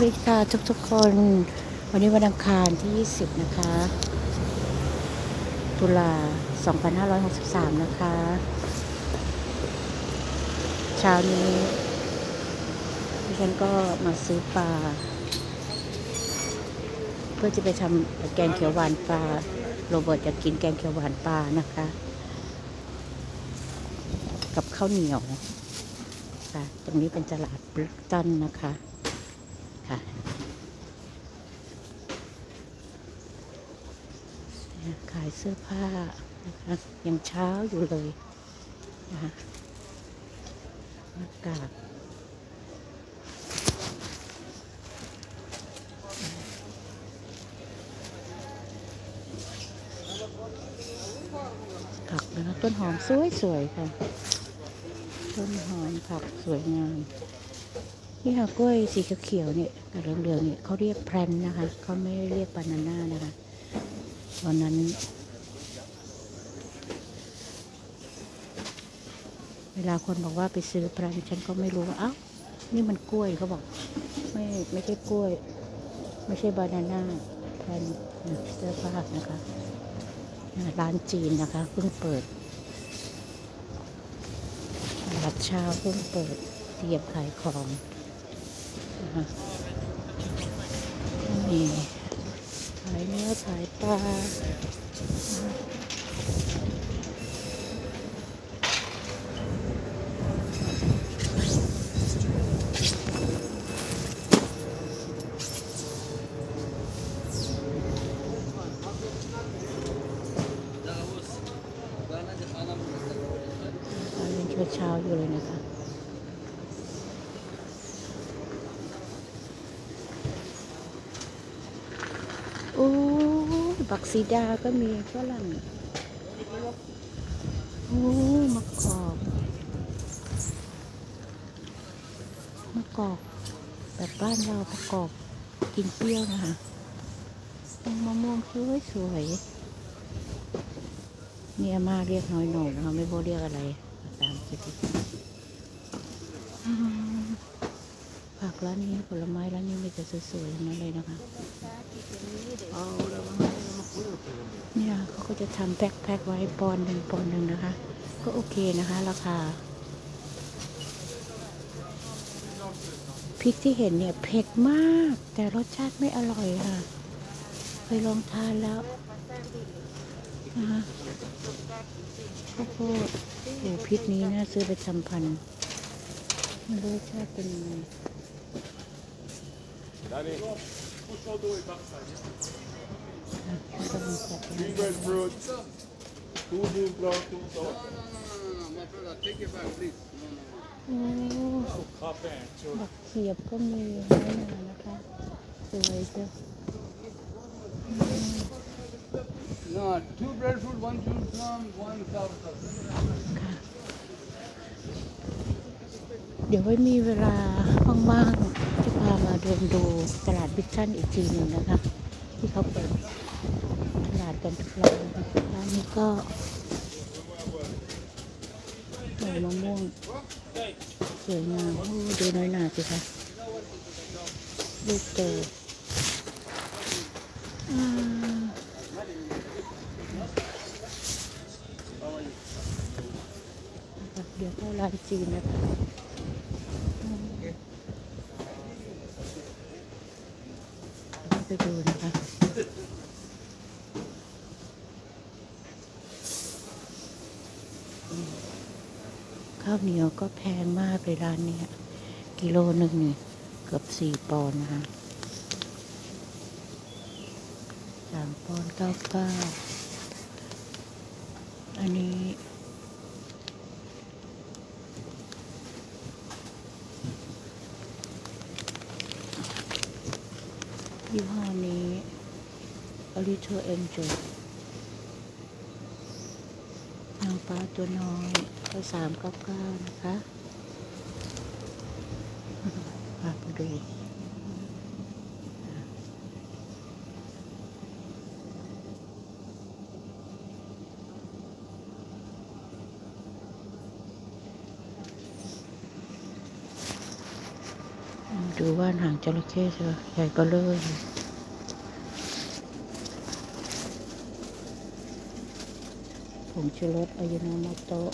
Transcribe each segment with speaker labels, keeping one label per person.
Speaker 1: สวัสดีค่ะทุกๆคน วันนี้วันอังคารที่ 20 นะคะ ตุลา 2563 นะคะ เช้านี้ดิฉันก็มาซื้อปลา เพื่อจะไปทำแกงเขียวหวานปลา โรเบิร์ตจะกินแกงเขียวหวานปลานะคะ กับข้าวเหนียวค่ะตรงนี้เป็นตลาดบริกตันนะคะ ขายเสื้อผ้านะคะยังเช้าอยู่เลยนะคะอากาศผักนะคะต้นหอมสวยๆค่ะ ต้นหอมผักสวยงามนี่ค่ะกล้วยสีเขียวๆเนี่ยกับเหลืองๆเนี่ยเขาเรียกแพรนนะคะเขาไม่เรียกบานาน่านะคะ วันนั้น เวลาคนบอกว่าไปซื้อพรนฉันก็ไม่รู้ว่าเอ้านี่มันกล้วยเขาบอก ไม่ไม่ใช่กล้วย ไม่ใช่บานาน่าแพรนเสื้อผ้านะคะ ร้านจีนนะคะเพิ่งเปิดตลาดเช้าเพิ่งเปิดเตรียมขายของนะคะนี่ายเนื้อขายปลาตอนนี้เช้าๆอยู่เลยนะคะ โอ้ ยบักซีดาก็มีฝรั่งโอ้มะกอกมะกอกแบบบ้านเราประกอบกินเปรี้ยวนะคะต้นมะม่วงสวยสวยๆนี่อาม่าเรียกน้อยหน่อยนะคะไม่รู้เรียกอะไรตามคิดผักร้านนี้ผลไม้ร้านนี้มีแต่สวยๆทั้งนั้นเลยนะคะเเนี่ยเขาก็จะทำแพ็คแพ็คไว้ปอนหนึ่งปอนหนึ่งนะคะ ก็โอเคนะคะ ราคาพริกที่เห็นเนี่ยเผ็ดมาก แต่รสชาติไม่อร่อยค่ะเคยลองทานแล้วนะคะข้าวโพดโอ้พริกนี้นะซื้อไปทำพันไม่รู้รสชาติเป็นยังไง
Speaker 2: Allez, push all the way back side.
Speaker 1: อะต้องจัด
Speaker 2: Green breadfruit. Two blue brown, two sour.
Speaker 3: My brother, take it back, please.
Speaker 1: โอ้
Speaker 2: Coffee and two.
Speaker 1: บักเขียบก็มีให้มานะคะ สวยจ้ะ
Speaker 3: No, two breadfruit, one chewed plum, one sour sauce.
Speaker 1: ค่ะเดี๋ยวไว้มีเวลาว่างๆจะพามาเดินดูตลาดบิทชันอีกทีหนึ่งนะคะ ที่เขาเปิดตลาด กันทุกร้านนะคะร้านนี้ก็ดอมะม่วงสวยงามโอ้ดูน้อยหนาสิคะลูกโตเดี๋ยวเข้าร้านจีนนะคะไปดูนะคะ ข้าวเหนียวก็แพงมากเลยร้านนี้กิโลหนึ่งนี่เกือบสี่ปอนด์นะคะสามปอนด์เก้าเก้าอันนี้ยี่ห้อนี้ a little angel นา งฟ้าตัวน้อยก็สามเก้าเก้านะคะพาไปดูดูว่านหางจระเข้เถอะใหญ่เบ้อเลย งชูรสอายุโนโมโตะ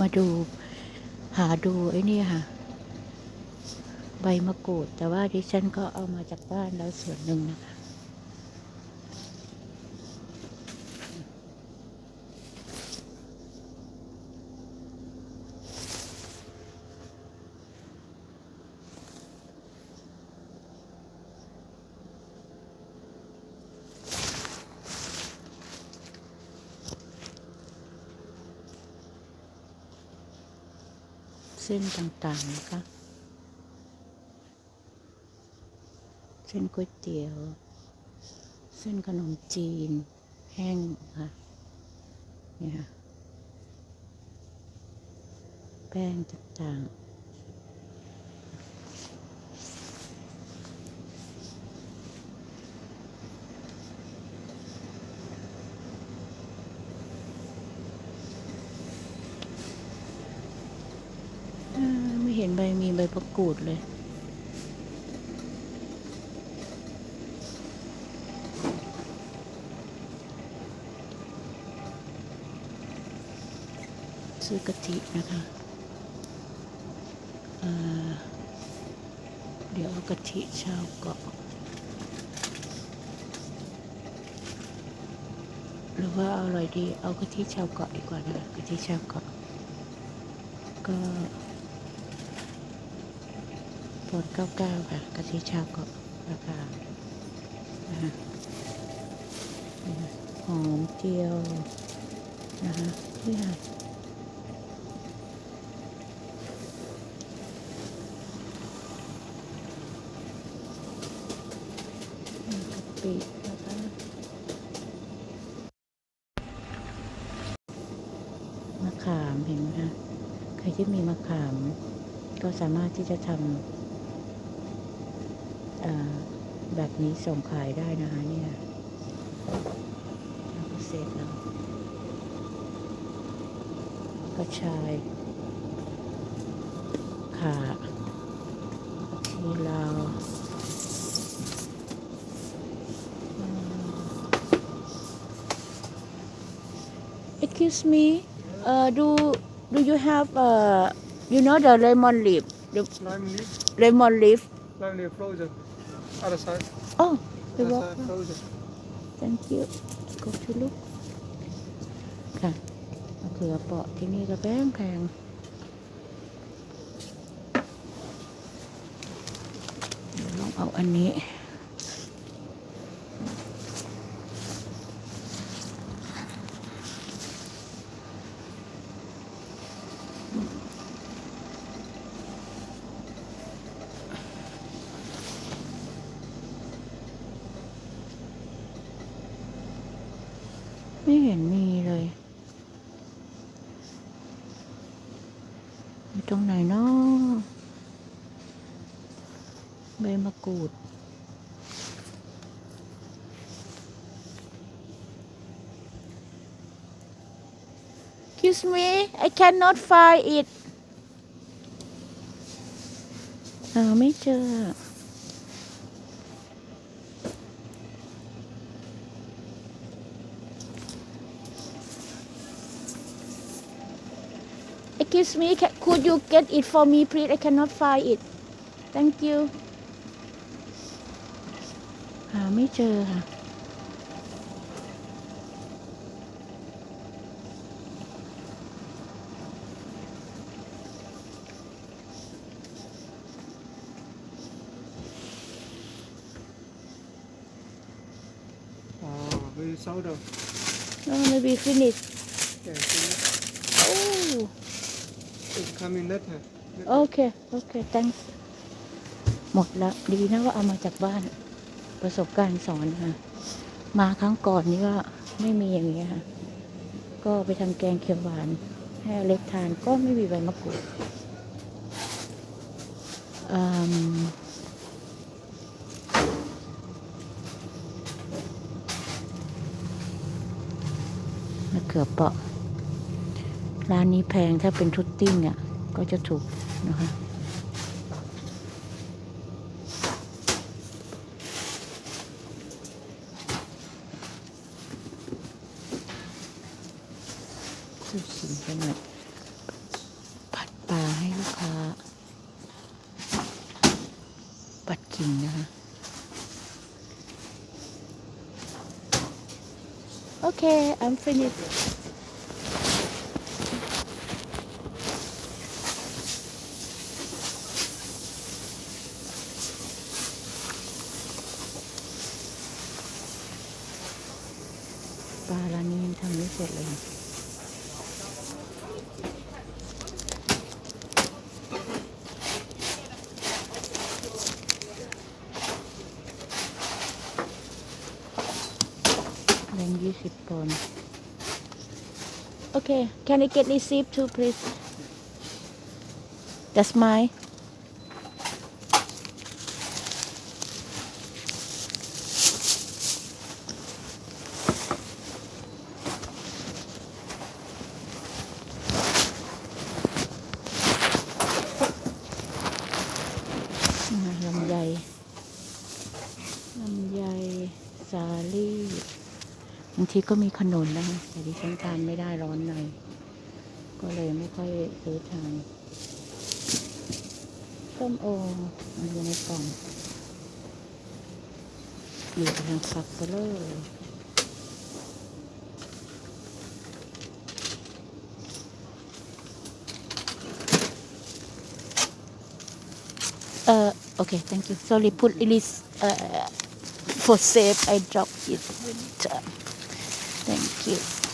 Speaker 1: มาดูหาดูไอ้นี่ค่ะ ใบมะกรูด แต่ว่าดิฉันก็เอามาจากบ้านแล้วส่วนหนึ่งนะคะ เส้นต่างๆนะคะ เส้นก๋วยเตี๋ยว เส้นขนมจีน แห้งค่ะเนี่ยค่ะแป้งต่างๆไม่เห็นใบมีใบประกูดเลย ซื้อกะทินะคะเเดี๋ยวเอากะทิชาวเกาะหรือว่าเอาอะไรดี เอากะทิชาวเกาะดีกว่านะกะทิชาวเกาะก็ปอนเก้าเก้าค่ะกะทิชาวเกาะราคาหอมเจียวนะคะนี่ค่ะ กะปิมะขามเห็นไหมคะใครที่มีมะขาม ก็สามารถที่จะทำแบบนี้ส่งขายได้นะคะเนี่ยก็เสร็จแล้วกระชายขาทีลาว Excuse me, uh, do do you have uh, you know the lemon leaf, the
Speaker 2: Lime leaf,
Speaker 1: lemon leaf?
Speaker 2: lime leaf frozen. Other side,
Speaker 1: Oh, the
Speaker 2: other
Speaker 1: rock.
Speaker 2: side frozen.
Speaker 1: Thank you. Go to look. ค่ะมะเขือเปราะที่นี่ก็แพงแพงเดี๋ยวลองเอาอันนี้ ู่ตรงไหนเนาะใบมะกรูดคิสมี I cannot find it หาไม่เจอคิส s me could you get it for me, please? I cannot find it. Thank you. หาไม่เจอค่ะ
Speaker 2: Oh, very soda.
Speaker 1: No, maybe finish.
Speaker 2: Yeah, so
Speaker 1: Oh,
Speaker 2: Coming later.
Speaker 1: โอเค โอเค thanks หมดแล้วดีนะว่าเอามาจากบ้าน ประสบการณ์สอนค่ะ มาครั้งก่อนนี่ก็ไม่มีอย่างเงี้ยค่ะ ก็ไปทำแกงเขียวหวาน ให้อเล็กทานก็ไม่มีใบมะกรูดมะเขือเปราะ ร้านนี้แพงถ้าเป็นทุตติ้งอะ ก็จะถูกนะคะดูสีกันหน่อยผัดปลาให้ลูกค้า ปัดกิ่งนะคะ โอเค I'm finished ปลาร้านนี้ยังทำไม่เสร็จเลย แบงค์ยี่สิบปอนด์ โอเค can I get receipt too please that's mine อ่าลำไยลำไยสาลี่ บาง ทีก็มีขนุนนะคะแต่ดิฉันทานไม่ได้ร้อนใน ก็เลยไม่ค่อยซื้อทานส้มโอมันอยู่ในกล่องอยู่ทางฝักเบลอเลยเออโอเค thank you sorry put it is เอ่อ for safe I drop it you.